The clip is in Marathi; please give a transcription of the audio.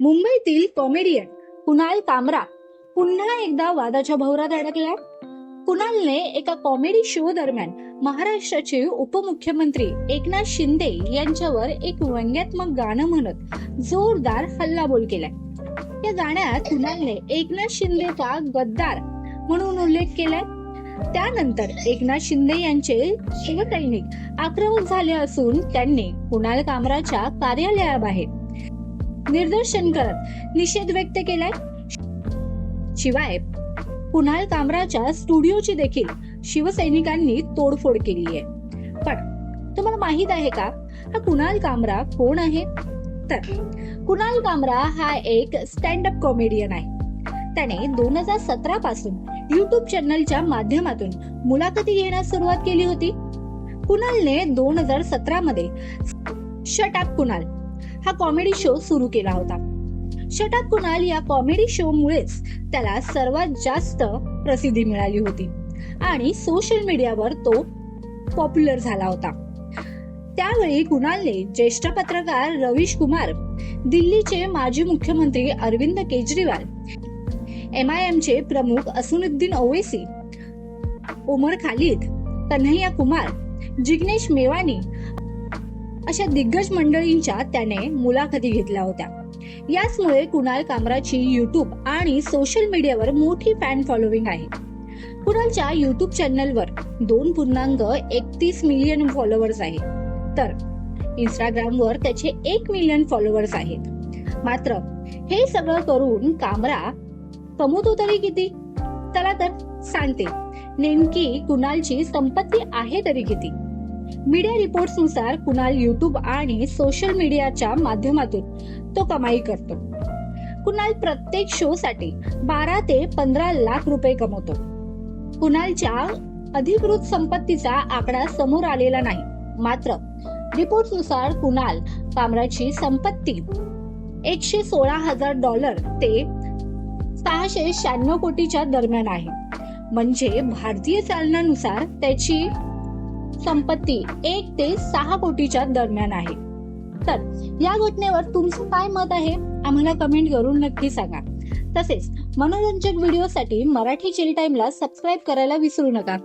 मुंबईतील कॉमेडियन कुणाल कामरा पुन्हा एकदा वादाच्या भोवरात अडकला. कुणालने एका कॉमेडी शो दरम्यान महाराष्ट्राचे उपमुख्यमंत्री एकनाथ शिंदे यांच्यावर एक व्यंग्यात्मक गाणं म्हणत जोरदार हल्लाबोल केलाय. या गाण्यात कुणालने एकनाथ शिंदेचा गद्दार म्हणून उल्लेख केलाय. त्यानंतर एकनाथ शिंदे यांचे शिवसैनिक आक्रमक झाले असून त्यांनी कुणाल कामराच्या कार्यालयाबाहेर निर्दर्शन करत निषेध व्यक्त केलाय. शिवाय कुणाल कामराच्या स्टुडिओची देखील शिवसैनिकांनी तोडफोड केली आहे. पण तुम्हाला माहीत आहे का? हा कुणाल कामरा कोण आहे? तर कुणाल कामरा हा एक स्टँड अप कॉमेडियन आहे. त्याने दोन हजार सतरा पासून युट्यूब चॅनलच्या माध्यमातून मुलाखती घेण्यास सुरुवात केली होती. कुणालने दोन हजार सतरा मध्ये शट अप कुणाल. हा कॉमेडी शो सुरू केला होता. शट कुणाल या कॉमेडी शो मुळेच त्याला सर्वात जास्त प्रसिद्धी मिळाली होती. आणि सोशल मीडियावर तो पॉप्युलर झाला होता. त्यावेळी कुणालने ज्येष्ठ पत्रकार रवीश कुमार दिल्लीचे माजी मुख्यमंत्री Arvind Kejriwal M I M चे प्रमुख असुनुद्दीन ओवेसी उमर खालिद कन्हैया कुमार जिग्नेश मेवानी अशा दिग्गज मंडळींच्या त्याने मुलाखती घेतल्या होत्या. याचमुळे कुणाल कामराची युट्यूब आणि सोशल मीडियावर मोठी फॅन फॉलोविंग आहे. कुणालच्या युट्यूब चॅनलवर दोन पूर्णांक एकतीस मिलियन फॉलोअर्स आहेत. तर इंस्टाग्रामवर त्याचे एक मिलियन फॉलोअर्स आहेत. मात्र हे सगळं करून कामरा कमवतो तरी किती? चला तर सांगते. नेमकी कुणालची संपत्ती आहे तरी किती? मीडिया रिपोर्ट्सनुसार कुणाल युट्यूब आणि सोशल मीडियाच्या माध्यमातून तो कमाई करतो. कुणाल प्रत्येक शो साठी बारा ते पंधरा लाख रुपये कमवतो. कुणालच्या अधिकृत संपत्तीचा आकडा समोर आलेला नाही. मात्र रिपोर्टनुसार कुणाल कामराची संपत्ती एकशे सोळा हजार डॉलर ते सहाशे शहाण्णव कोटीच्या दरम्यान आहे. म्हणजे भारतीय चालनानुसार त्याची संपत्ती एक ते सहा कोटीच्या दरम्यान आहे. तर या घटनेवर तुमचं काय मत आहे? आम्हाला कमेंट करून नक्की सांगा. तसेच मनोरंजक व्हिडिओसाठी मराठी चिल टाइमला सबस्क्राईब करायला विसरू नका.